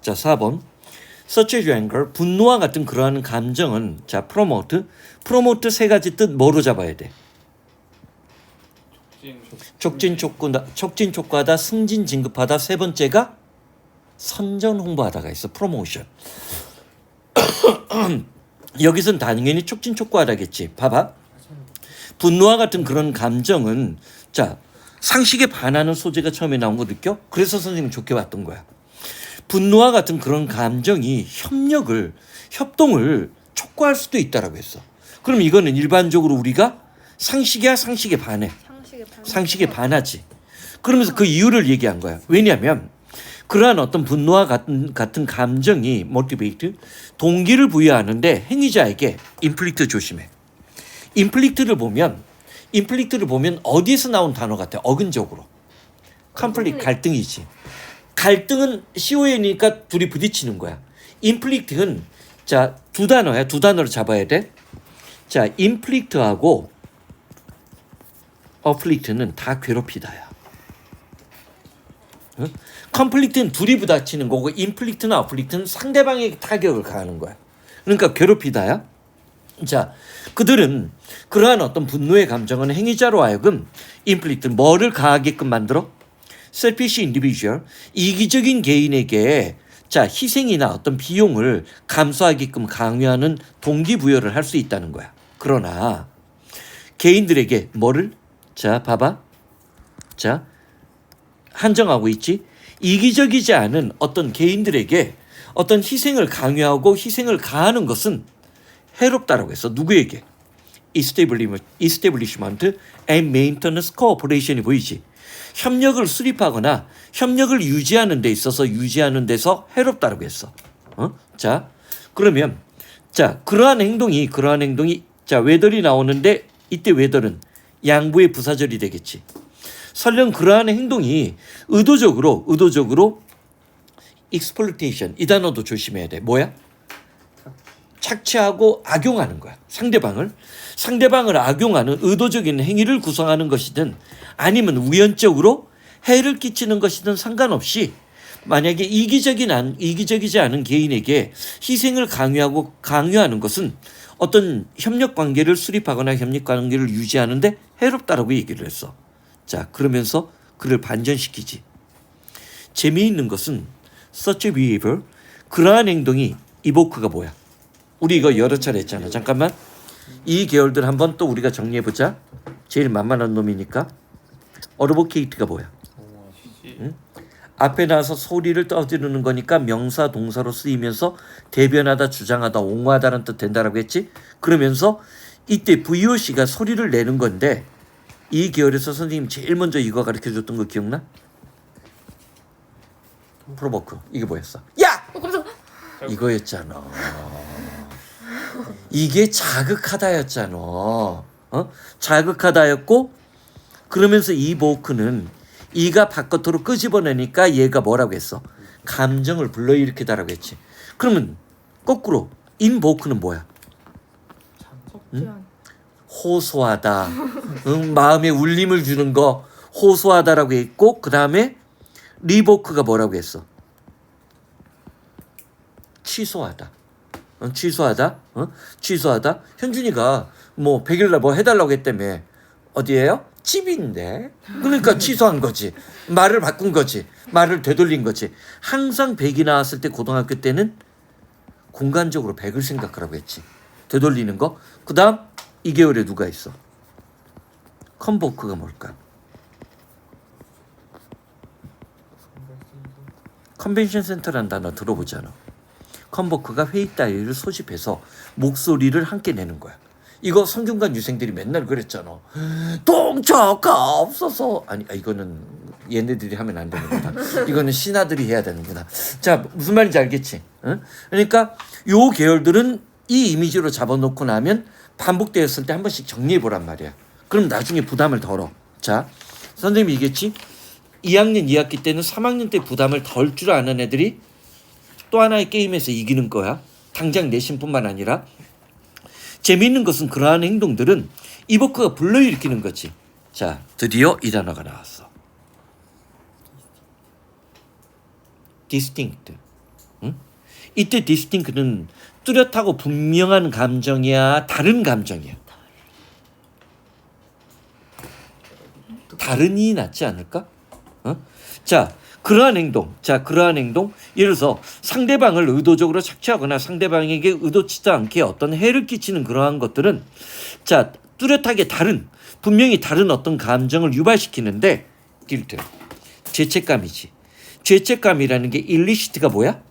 자, 4번. such anger, 분노와 같은 그러한 감정은 자, promote. promote 세 가지 뜻 뭐로 잡아야 돼? 촉진 촉구다, 촉진 촉구하다, 승진 진급하다. 세 번째가 선전 홍보하다가 있어. 프로모션. 여기선 당연히 촉진 촉구하다겠지. 봐봐. 분노와 같은 그런 감정은 자 상식에 반하는 소재가 처음에 나온 거 느껴? 그래서 선생님 좋게 봤던 거야. 분노와 같은 그런 감정이 협력을 협동을 촉구할 수도 있다라고 했어. 그럼 이거는 일반적으로 우리가 상식이야 상식에 반해. 상식에 반. 상식에 반하지. 그러면서 그 이유를 얘기한 거야. 왜냐하면 그러한 어떤 분노와 같은 같은 감정이 모티베이트 동기를 부여하는데 행위자에게 인플릭트 조심해. 인플릭트를 보면 인플릭트를 보면 어디에서 나온 단어 같아? 어근적으로. 컨플릭 갈등이지. 갈등은 CON이니까 둘이 부딪히는 거야. 인플릭트는 자두 단어야. 두 단어로 잡아야 돼. 자 인플릭트하고 어플릭트는 다 괴롭히다야. 응? 컨플릭트는 둘이 부딪히는 거고 인플릭트나 어플릭트는 상대방에게 타격을 가하는 거야. 그러니까 괴롭히다야. 자, 그들은 그러한 어떤 분노의 감정은 행위자로 하여금 인플릭트 뭐를 가하게끔 만들어? 셀피시 인디비주얼 이기적인 개인에게 자 희생이나 어떤 비용을 감수하게끔 강요하는 동기부여를 할 수 있다는 거야. 그러나 개인들에게 뭐를? 자 봐봐. 자 한정하고 있지? 이기적이지 않은 어떤 개인들에게 어떤 희생을 강요하고 희생을 가하는 것은 해롭다라고 했어 누구에게? Establishment and Maintenance Cooperation이 보이지 협력을 수립하거나 협력을 유지하는 데 있어서 유지하는 데서 해롭다라고 했어. 어? 자 그러면 자 그러한 행동이 그러한 행동이 자 외덜이 나오는데 이때 외덜은 양부의 부사절이 되겠지. 설령 그러한 행동이 의도적으로 의도적으로 exploitation 이 단어도 조심해야 돼. 뭐야 착취하고 악용하는 거야 상대방을 상대방을 악용하는 의도적인 행위를 구성하는 것이든 아니면 우연적으로 해를 끼치는 것이든 상관없이 만약에 이기적인 안, 이기적이지 않은 개인에게 희생을 강요하고 강요하는 것은 어떤 협력 관계를 수립하거나 협력 관계를 유지하는데 해롭다라고 얘기를 했어. 자, 그러면서 그를 반전시키지. 재미있는 것은 such behavior 그러한 행동이 이보크가 뭐야? 우리 이거 여러 차례 했잖아. 잠깐만. 이 계열들 한번 또 우리가 정리해 보자. 제일 만만한 놈이니까. 어르보케이트가 뭐야? 응? 앞에 나서 소리를 떠지르는 거니까 명사 동사로 쓰이면서 대변하다 주장하다 옹호하다는 뜻 된다라고 했지. 그러면서 이때 VOC가 소리를 내는 건데 이 계열에서 선생님 제일 먼저 이거 가르쳐 줬던 거 기억나? 프로보크 이게 뭐였어? 야! 어. 이거였잖아. 이게 자극하다였잖아. 어? 자극하다였고 그러면서 이 보크는 이가 바깥으로 끄집어내니까 얘가 뭐라고 했어? 감정을 불러일으키다라고 했지. 그러면 거꾸로 인보크는 뭐야? 응? 호소하다. 응, 마음에 울림을 주는 거 호소하다라고 했고 그 다음에 리보크가 뭐라고 했어? 취소하다. 어, 취소하다. 어? 취소하다. 현준이가 뭐 100일날 뭐 해달라고 했다며 어디에요? 집인데. 그러니까 취소한 거지. 말을 바꾼 거지. 말을 되돌린 거지. 항상 100이 나왔을 때 고등학교 때는 공간적으로 100을 생각하라고 했지. 되돌리는 거. 그 다음 2개월에 누가 있어? 컨보크가 뭘까? 컨벤션 센터라는 단어 들어보잖아. 컨보크가 회의 따위를 소집해서 목소리를 함께 내는 거야. 이거 성균관 유생들이 맨날 그랬잖아. 동처가 없어서 아니 아, 이거는 얘네들이 하면 안 되는구나. 이거는 신하들이 해야 되는구나. 자 무슨 말인지 알겠지? 응? 그러니까 요 계열들은 이 이미지로 잡아놓고 나면 반복되었을 때 한 번씩 정리해 보란 말이야. 그럼 나중에 부담을 덜어. 자 선생님이 얘기했지. 2학년 2학기 때는 3학년 때 부담을 덜 줄 아는 애들이 또 하나의 게임에서 이기는 거야. 당장 내신뿐만 아니라 재미있는 것은 그러한 행동들은 이버크가 불러일으키는 거지. 자, 드디어 이 단어가 나왔어. distinct. 응? 이때 디스팅크는 뚜렷하고 분명한 감정이야, 다른 감정이야. 다른이 낫지 않을까? 어? 자, 그러한 행동, 자, 그러한 행동, 예를 들어서 상대방을 의도적으로 착취하거나 상대방에게 의도치도 않게 어떤 해를 끼치는 그러한 것들은 자, 뚜렷하게 다른, 분명히 다른 어떤 감정을 유발시키는데, 길트, 죄책감이지. 죄책감이라는 게 일리시트가 뭐야?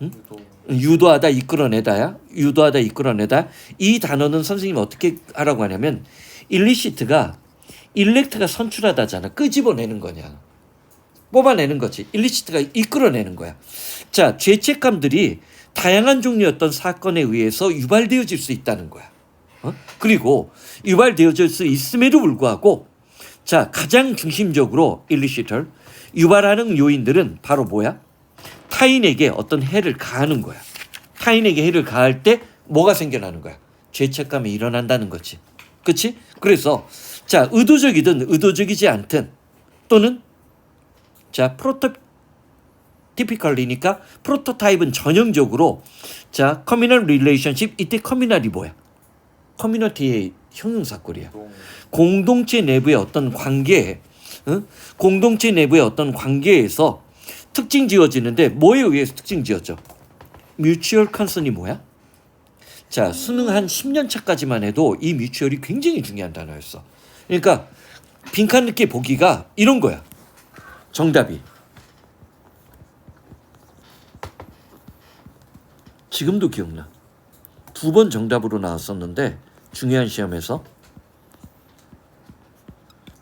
유도 유도하다 이끌어내다야? 유도하다 이끌어내다? 이 단어는 선생님이 어떻게 하라고 하냐면 일리시트가 일렉트가 선출하다잖아. 끄집어내는 거냐 뽑아내는 거지 일리시트가 이끌어내는 거야 자 죄책감들이 다양한 종류의 사건에 의해서 유발되어질 수 있다는 거야 어? 그리고 유발되어질 수 있음에도 불구하고 자 가장 중심적으로 일리시터 유발하는 요인들은 바로 뭐야 타인에게 어떤 해를 가하는 거야. 타인에게 해를 가할 때 뭐가 생겨나는 거야? 죄책감이 일어난다는 거지. 그렇지? 그래서 자, 의도적이든 의도적이지 않든 또는 자, 프로토 티피컬리니까 프로토타입은 전형적으로 자, 커뮤널 릴레이션십 이때 커뮤널이 뭐야? 커뮤니티의 형용사꼴이야. 동 공동체 내부의 어떤 관계, 응? 공동체 내부의 어떤 관계에서 특징 지어지는데 뭐에 의해서 특징 지어져? 뮤추얼 컨선이 뭐야? 자 수능 한 10년 차까지만 해도 이 뮤추얼이 굉장히 중요한 단어였어. 그러니까 빈칸 늦게 보기가 이런 거야. 정답이 지금도 기억나. 두 번 정답으로 나왔었는데 중요한 시험에서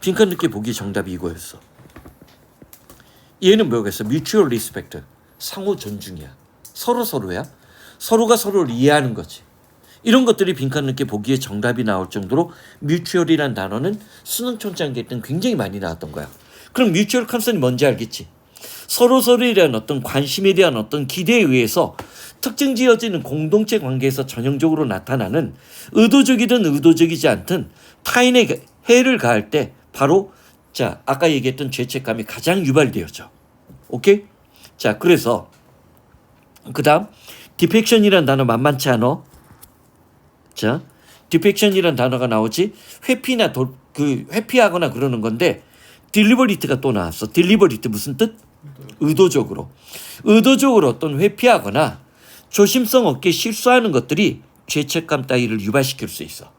빈칸 늦게 보기 정답이 이거였어. 얘는 뭐겠어? mutual respect. 상호 존중이야. 서로 서로야. 서로가 서로를 이해하는 거지. 이런 것들이 빈칸 늦게 보기에 정답이 나올 정도로 mutual이란 단어는 수능 천장기 때는 굉장히 많이 나왔던 거야. 그럼 mutual consent이 뭔지 알겠지? 서로 서로에 대한 어떤 관심에 대한 어떤 기대에 의해서 특정 지어지는 공동체 관계에서 전형적으로 나타나는 의도적이든 의도적이지 않든 타인에게 해를 가할 때 바로 자 아까 얘기했던 죄책감이 가장 유발되어져. 오케이? 자 그래서 그다음 디펙션이란 단어 만만치 않어. 자 디펙션이란 단어가 나오지 회피나 도, 그 회피하거나 그러는 건데 딜리버리트가 또 나왔어. 딜리버리트 무슨 뜻? 의도적으로 의도적으로 어떤 회피하거나 조심성 없게 실수하는 것들이 죄책감 따위를 유발시킬 수 있어.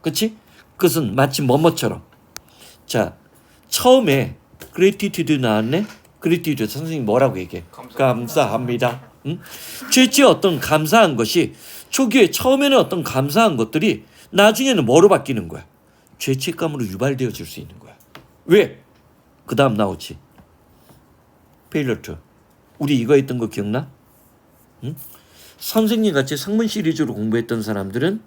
그렇지? 그것은 마치 뭐뭐처럼 자 처음에 그레티튜드 나왔네. 그레티튜드 선생님 뭐라고 얘기해? 감사합니다. 감사합니다. 응? 어떤 감사한 것이 초기에 처음에는 어떤 감사한 것들이 나중에는 뭐로 바뀌는 거야? 죄책감으로 유발되어질 수 있는 거야. 왜? 그 다음 나오지. 페일러트. 우리 이거 했던 거 기억나? 응? 선생님 같이 성문 시리즈로 공부했던 사람들은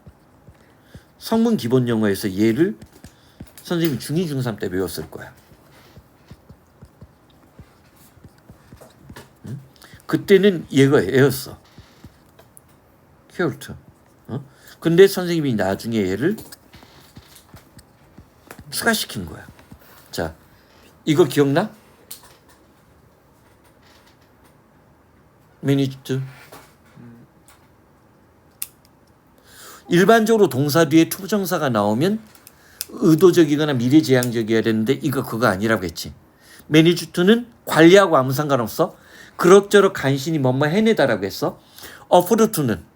성문 기본 영어에서 얘를 선생님 중2 중3 때 배웠을 거야. 응? 그때는 얘가 얘였어. 케어트. 어? 근데 선생님이 나중에 얘를 추가시킨 거야. 자, 이거 기억나? 매니지트. 일반적으로 동사 뒤에 투부정사가 나오면 의도적이거나 미래지향적이어야 되는데 이거 그거 아니라고 했지. 매니주트는 관리하고 아무 상관없어. 그럭저럭 간신히 뭔가 해내다라고 했어. 어프르트는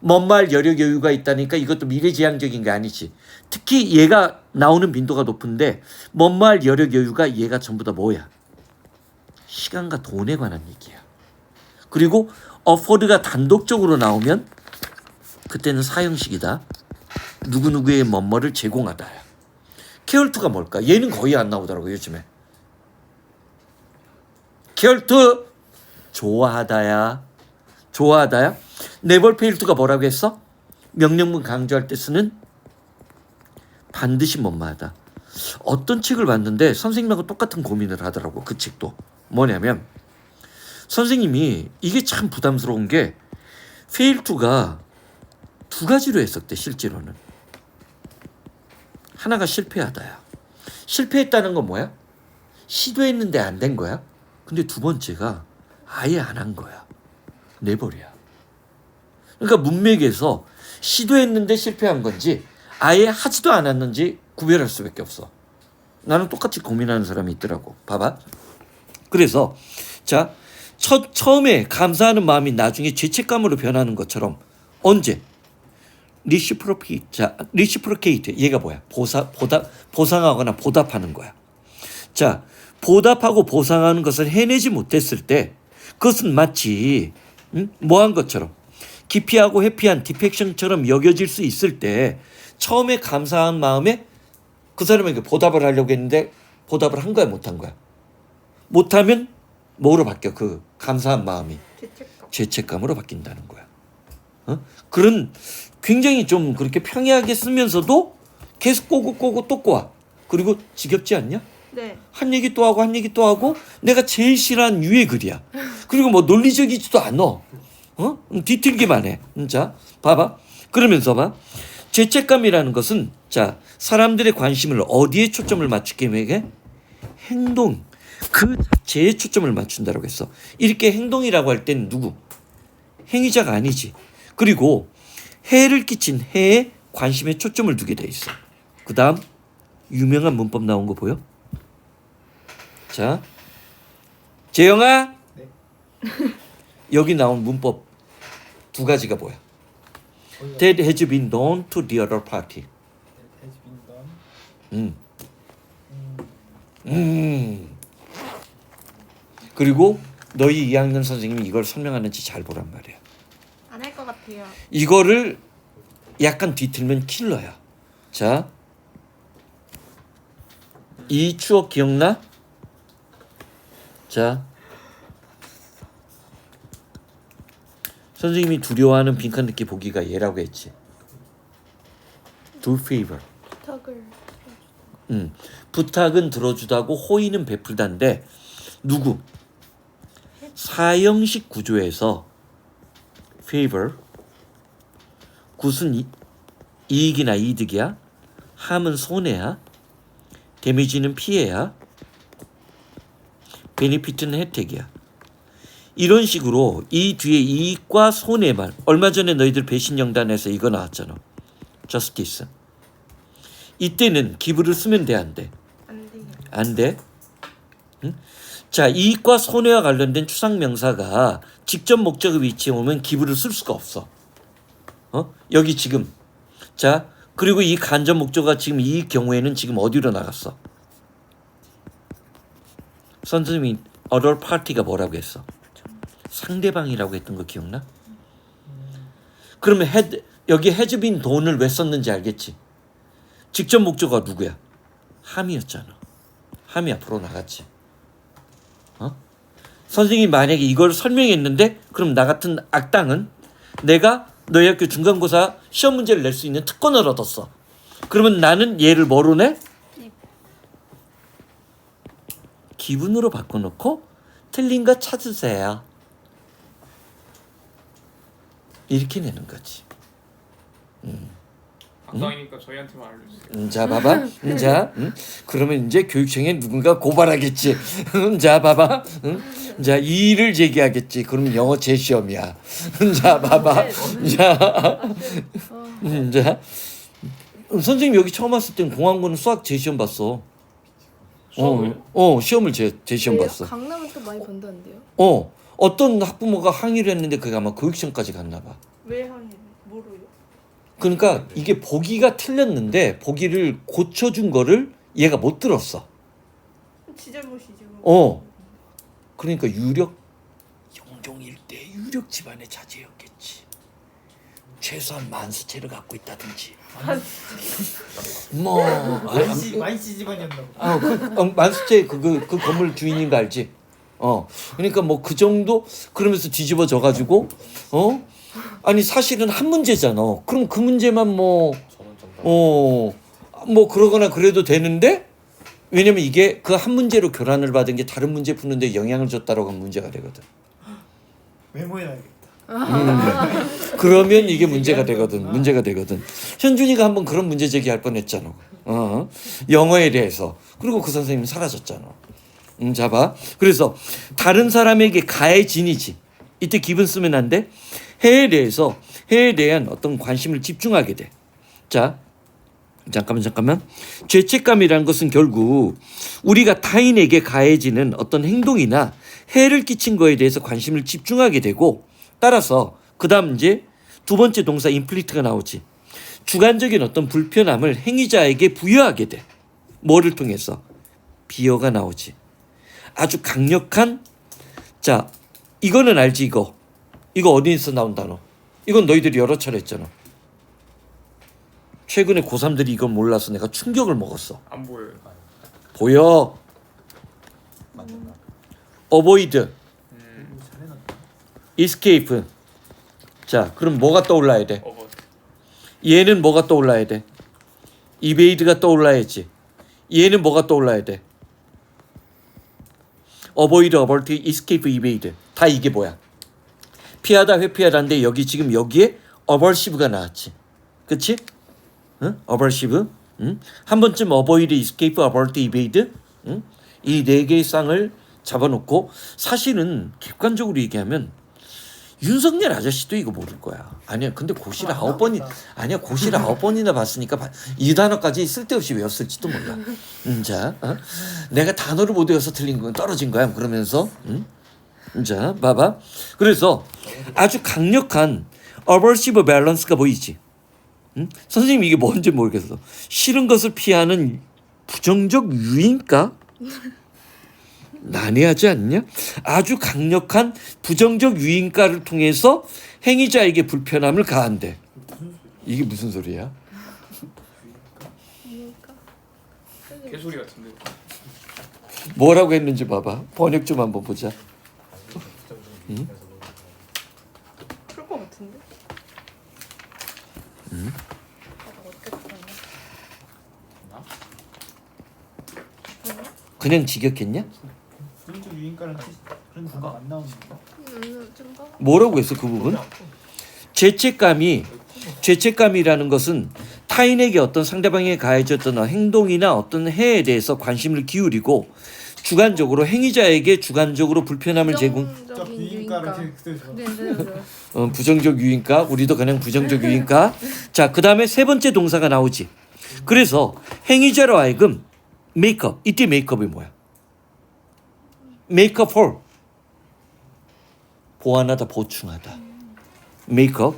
뭔말 여력 여유가 있다니까 이것도 미래지향적인 게 아니지. 특히 얘가 나오는 빈도가 높은데 뭔말 여력 여유가 얘가 전부 다 뭐야? 시간과 돈에 관한 얘기야. 그리고 어포드가 단독적으로 나오면 그때는 사형식이다. 누구누구의 뭐뭐를 제공하다야. 케얼투가 뭘까? 얘는 거의 안 나오더라고 요즘에. 케얼투 좋아하다야. 좋아하다야. 네벌페일투가 뭐라고 했어? 명령문 강조할 때 쓰는? 반드시 뭐뭐하다. 어떤 책을 봤는데 선생님하고 똑같은 고민을 하더라고 그 책도. 뭐냐면 선생님이 이게 참 부담스러운 게 페일투가 두 가지로 해석돼 실제로는. 하나가 실패하다야. 실패했다는 건 뭐야? 시도했는데 안 된 거야? 근데 두 번째가 아예 안 한 거야 내버려야. 그러니까 문맥에서 시도했는데 실패한 건지 아예 하지도 않았는지 구별할 수밖에 없어. 나는 똑같이 고민하는 사람이 있더라고. 봐봐. 그래서 자, 첫 처음에 감사하는 마음이 나중에 죄책감으로 변하는 것처럼 언제 리시프로케이트, 자, 리시프로케이트 얘가 뭐야? 보사 보답 보상하거나 보답하는 거야. 자, 보답하고 보상하는 것을 해내지 못했을 때 그것은 마치 음? 뭐한 것처럼 기피하고 회피한 디펙션처럼 여겨질 수 있을 때 처음에 감사한 마음에 그 사람에게 보답을 하려고 했는데 보답을 한 거야 못 한 거야 못하면 뭐로 바뀌어 그 감사한 마음이 죄책감. 죄책감으로 바뀐다는 거야. 어? 그런 굉장히 좀 그렇게 평이하게 쓰면서도 계속 꼬고 꼬고 또 꼬아. 그리고 지겹지 않냐? 네. 한 얘기 또 하고 한 얘기 또 하고 내가 제일 싫어하는 유의 글이야. 그리고 뭐 논리적이지도 않아. 어? 음, 뒤틀기만 해. 음, 자, 봐봐. 그러면서 봐. 죄책감이라는 것은 자 사람들의 관심을 어디에 초점을 맞추게 해? 행동 그 자체에 초점을 맞춘다라고 했어. 이렇게 행동이라고 할땐 누구? 행위자가 아니지. 그리고 해를 끼친 해에 관심에 초점을 두게 돼 있어. 그 다음 유명한 문법 나온 거 보여? 자, 재영아. 네. 여기 나온 문법 두 가지가 뭐야? That has been done to the other party. has been done. 음. 음, 음. 그리고 너희 2학년 선생님이 이걸 설명하는지 잘 보란 말이야. 안 할 것 같아요. 이거를 약간 뒤틀면 킬러야. 자, 이 추억 기억나? 자, 선생님이 두려워하는 빈칸 느끼 보기가 얘라고 했지. Do favor. 턱을. 음, 부탁은 들어주다고 호의는 베풀다인데 누구? 사형식 구조에서 favor 굿은 이, 이익이나 이득이야 함은 손해야 데미지는 피해야 베니피트는 혜택이야 이런 식으로 이 뒤에 이익과 손해만 얼마 전에 너희들 배신영단에서 이거 나왔잖아 저스티스 이때는 기부를 쓰면 돼 안 돼? 안 돼? 응? 자 이익과 손해와 관련된 추상 명사가 직접 목적의 위치에 오면 기부를 쓸 수가 없어. 어? 여기 지금 자 그리고 이 간접 목적어가 지금 이 경우에는 지금 어디로 나갔어? 선생님이 other party가 뭐라고 했어? 상대방이라고 했던 거 기억나? 그러면 had, 여기 been 돈을 왜 썼는지 알겠지? 직접 목적어가 누구야? 함이었잖아. 함이 앞으로 나갔지. 어? 선생님이 만약에 이걸 설명했는데 그럼 나 같은 악당은 내가 너희 학교 중간고사 시험 문제를 낼 수 있는 특권을 얻었어. 그러면 나는 얘를 뭐로 내? 기분으로 바꿔놓고 틀린 거 찾으세요. 이렇게 내는 거지. 악당이니까 저희한테만 알려주세요. 음, 자 봐봐. 음, 자, 음, 그러면 이제 교육청에 누군가 고발하겠지. 음, 자 봐봐. 음, 자 이의를 제기하겠지. 그럼 영어 재시험이야. 음, 자 봐봐. 자, 음, 자 음, 선생님 여기 처음 왔을 땐 공항고는 수학 재시험 봤어. 수업을? 어, 어 시험을 재 재시험 왜요? 봤어. 강남은 또 많이 본다는데요? 어 어떤 학부모가 항의를 했는데 그게 아마 교육청까지 갔나 봐. 왜 하는? 뭐로요? 그러니까 이게 보기가 틀렸는데 보기를 고쳐준 거를 얘가 못 들었어. 지 잘못이죠. 어. 그러니까 유력 영종 일대 유력 집안의 자제였겠지. 최소한 만수체를 갖고 있다든지. 뭐 만시 만시 집안이었나 보다. 아, 그, 어, 만수체 그, 그, 그 건물 주인인 거 알지? 어. 그러니까 뭐 그 정도 그러면서 뒤집어져 가지고 어? 아니 사실은 한 문제잖아. 그럼 그 문제만 뭐 어, 뭐 그러거나 그래도 되는데 왜냐면 이게 그 한 문제로 교란을 받은 게 다른 문제 푸는데 영향을 줬다라고 하면 문제가 되거든. 메모해놔야겠다. 그러면 이게 문제가 되거든. 문제가 되거든. 현준이가 한번 그런 문제 제기할 뻔했잖아. 어. 영어에 대해서. 그리고 그 선생님 사라졌잖아. 음, 잡아. 그래서 다른 사람에게 가해 진이지. 이때 기분 쓰면 안 돼. 해에 대해서 해에 대한 어떤 관심을 집중하게 돼. 자, 잠깐만 잠깐만. 죄책감이라는 것은 결국 우리가 타인에게 가해지는 어떤 행동이나 해를 끼친 거에 대해서 관심을 집중하게 되고 따라서 그 다음 이제 두 번째 동사 인플리트가 나오지. 주관적인 어떤 불편함을 행위자에게 부여하게 돼. 뭐를 통해서 비어가 나오지. 아주 강력한 자 이거는 알지 이거 이거 어디서 나온 단어 이건 너희들이 여러 차례 했잖아 최근에 고3들이 이건 몰라서 내가 충격을 먹었어 안 보여요. 보여 잘해놨다. Escape 자 그럼 뭐가 떠올라야 돼. 얘는 뭐가 떠올라야 돼 evade가 떠올라야지 얘는 뭐가 떠올라야 돼 avoid, avert, escape, evade 다 이게 뭐야 피하다 회피하다인데 여기 지금 여기에 aversive가 나왔지 그치? 응? aversive 응? 한 번쯤 avoid, escape, avert, evade 응? 이 네 개의 쌍을 잡아놓고 사실은 객관적으로 얘기하면 윤석열 아저씨도 이거 모를 거야. 아니야. 근데 고시를 아홉 번이 아니야. 고시를 아홉 번이나 봤으니까 바- 이 단어까지 쓸데없이 외웠을지도 몰라. 음, 자, 어? 내가 단어를 못 외워서 틀린 건 떨어진 거야. 그러면서, 음? 자, 봐봐. 그래서 아주 강력한 aversive balance가 보이지. 음? 선생님 이게 뭔지 모르겠어. 싫은 것을 피하는 부정적 유인가? 난해하지 않냐? 아주 강력한 부정적 유인가를 통해서 행위자에게 불편함을 가한대. 이게 무슨 소리야? 개소리 같은데. 뭐라고 했는지 봐봐. 번역 좀 한번 보자. 그럴 것 같은데. 음? 아? 그냥 직역했냐? 그런 안 나오는 거. 뭐라고 했어 그 부분? 죄책감이 죄책감이라는 것은 타인에게 어떤 상대방에 가해졌던 행동이나 어떤 해에 대해서 관심을 기울이고 주관적으로 행위자에게 주관적으로 불편함을 제공. 네, 네, 네. 어, 부정적 유인가 우리도 그냥 부정적 유인가 자 그다음에 세 번째 동사가 나오지 그래서 행위자로 하여금 메이크업 이때 메이크업이 뭐야 메이크업 for. 보완하다 보충하다. 메이크업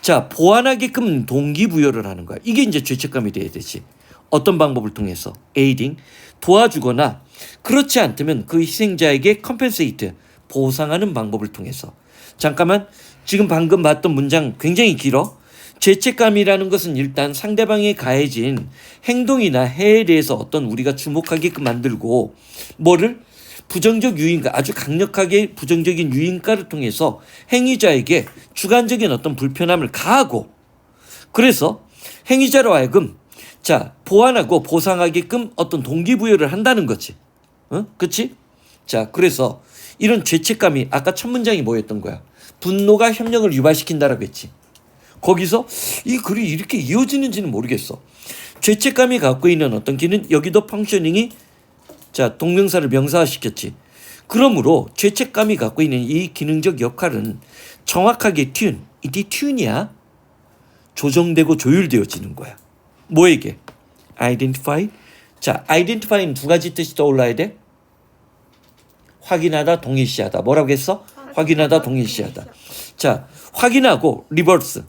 자 보완하게끔 동기부여를 하는 거야. 이게 이제 죄책감이 돼야 되지. 어떤 방법을 통해서? 에이딩 도와주거나 그렇지 않다면 그 희생자에게 컴펜세이트 보상하는 방법을 통해서. 잠깐만 지금 방금 봤던 문장 굉장히 길어. 죄책감이라는 것은 일단 상대방에 가해진 행동이나 해에 대해서 어떤 우리가 주목하게끔 만들고 뭐를 부정적 유인가 아주 강력하게 부정적인 유인가를 통해서 행위자에게 주관적인 어떤 불편함을 가하고 그래서 행위자로 하여금 자 보완하고 보상하게끔 어떤 동기부여를 한다는 거지 어? 그치? 자 그래서 이런 죄책감이 아까 첫 문장이 뭐였던 거야 분노가 협력을 유발시킨다라고 했지 거기서 이 글이 이렇게 이어지는지는 모르겠어 죄책감이 갖고 있는 어떤 기능 여기도 펑셔닝이 자 동명사를 명사화시켰지. 그러므로 죄책감이 갖고 있는 이 기능적 역할은 정확하게 튠, 이게 튠이야. 조정되고 조율되어지는 거야. 뭐에게? identify. 자, identify는 두 가지 뜻이 떠올라야 돼. 확인하다, 동일시하다. 뭐라고 했어? 확인하다, 동일시하다. 자, 확인하고 리버스.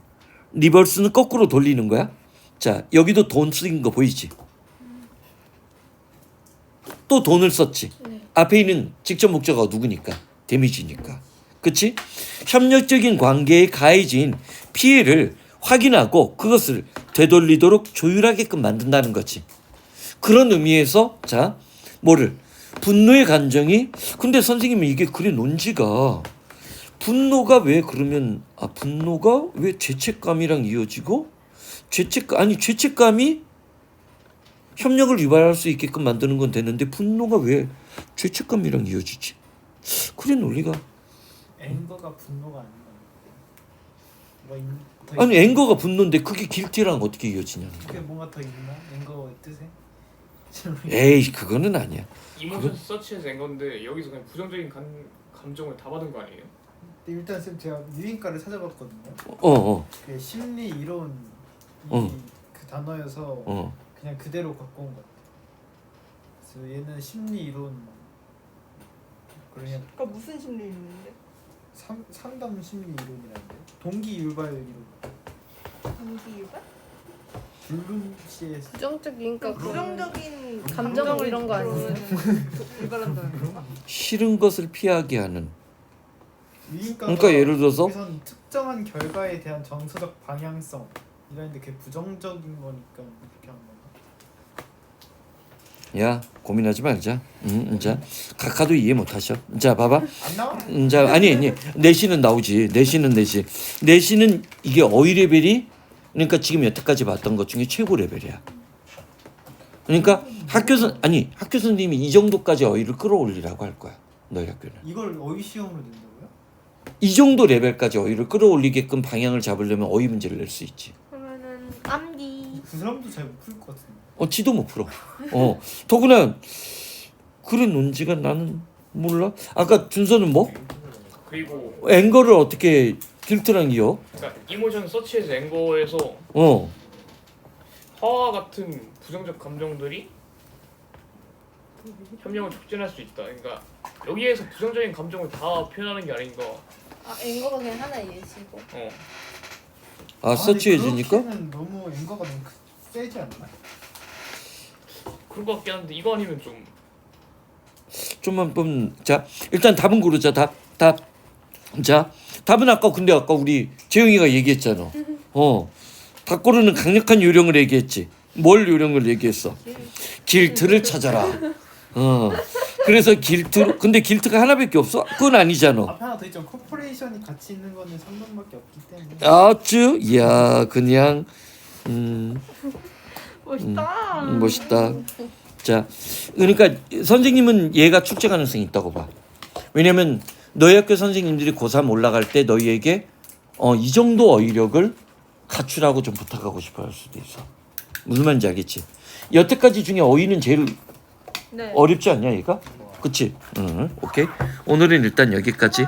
리버스는 거꾸로 돌리는 거야. 자, 여기도 돈 쓰인 거 보이지? 또 돈을 썼지. 네. 앞에 있는 직접 목적어가 누구니까? 데미지니까. 그치? 협력적인 관계에 가해진 피해를 확인하고 그것을 되돌리도록 조율하게끔 만든다는 거지. 그런 의미에서 자, 뭐를 분노의 감정이 근데 선생님이 이게 그래 논지가 분노가 왜 그러면 아 분노가 왜 죄책감이랑 이어지고 죄책 아니 죄책감이 협력을 유발할 수 있게끔 만드는 건 되는데 분노가 왜 죄책감이랑 이어지지? 그래 논리가 앵거가 분노가 아닌가. 뭐 있, 더 아니 있- 앵거가 분노인데 그게 길티랑 어떻게 이어지냐는 그게. 뭔가 더 있나? 앵거의 뜻에? 에이 그거는 아니야. 이모션 서치에서 낸 건데 여기서 그냥 부정적인 감, 감정을 다 받은 거 아니에요? 근데 일단 쌤 제가 유인가를 찾아봤거든요. 어, 어, 그게 심리 이론 어. 그 단어여서 어. 그냥 그대로 갖고 온 것 같아. 그래서 얘는 심리 이론 그냥 그러니까 무슨 심리 있는데? 상, 상담 심리 이론이라는데 동기 유발 이론 감기 유발? 블룸 씨의 부정적인 그러니까 그 부정적인 감정 이런 거 아니에요? 유발한다는 건가? 싫은 것을 피하게 하는. 그러니까 예를 들어서 특정한 결과에 대한 정서적 방향성 이라는데 그게 부정적인 거니까 그렇게 한 건가? 야 고민하지 말자. 음, 자 각하도 이해 못하셔. 자 봐봐. 안 나와? 음, 자 아니 아니 내신은 나오지. 내신은 내신. 내신은 이게 어휘 레벨이 그러니까 지금 여태까지 봤던 것 중에 최고 레벨이야. 그러니까 학교 선 아니 학교 선생님이 이 정도까지 어휘를 끌어올리라고 할 거야. 너희 학교는. 이걸 어휘 시험으로 낸다고요? 이 정도 레벨까지 어휘를 끌어올리게끔 방향을 잡으려면 어휘 문제를 낼 수 있지. 암기 그 사람도 잘 못 풀 것 같은데. 어, 지도 못 풀어. 어, 더구나 그런 논지가 나는 몰라. 아까 준서는 뭐 그리고 앵거를 어떻게 길트랑 이어? 그러니까 이모션 서치에서 앵거에서 어, 화와 같은 부정적 감정들이 협력을 촉진할 수 있다. 그러니까 여기에서 부정적인 감정을 다 표현하는 게 아닌가. 아 앵거가 그냥 하나의 예시고 어. 아 서치해지니까. 그렇게는 너무 앵거가 너무 크- 세지 않나? 그런 것 같긴 한데 이거 아니면 좀 좀만 좀, 자 일단 답은 고르자. 답, 답. 자 답은 아까 근데 아까 우리 재영이가 얘기했잖아. 어, 답 고르는 강력한 요령을 얘기했지. 뭘 요령을 얘기했어? 길트를 찾아라. 어, 그래서 길트. 근데 길트가 하나밖에 없어? 그건 아니잖아. 앞에 하나 더 있죠. 코퍼레이션이 같이 있는 거는 3번밖에 없기 때문에. 아주 야 그냥 음, 멋있다. 음, 멋있다. 자, 그러니까 선생님은 얘가 출제 가능성이 있다고 봐. 왜냐면 너희 학교 선생님들이 고3 올라갈 때 너희에게 어, 이 정도 어휘력을 갖추라고 좀 부탁하고 싶어 할 수도 있어. 무슨 말인지 알겠지? 여태까지 중에 어휘는 제일 네. 어렵지 않냐 얘가? 그치? 응, 오케이. 오늘은 일단 여기까지.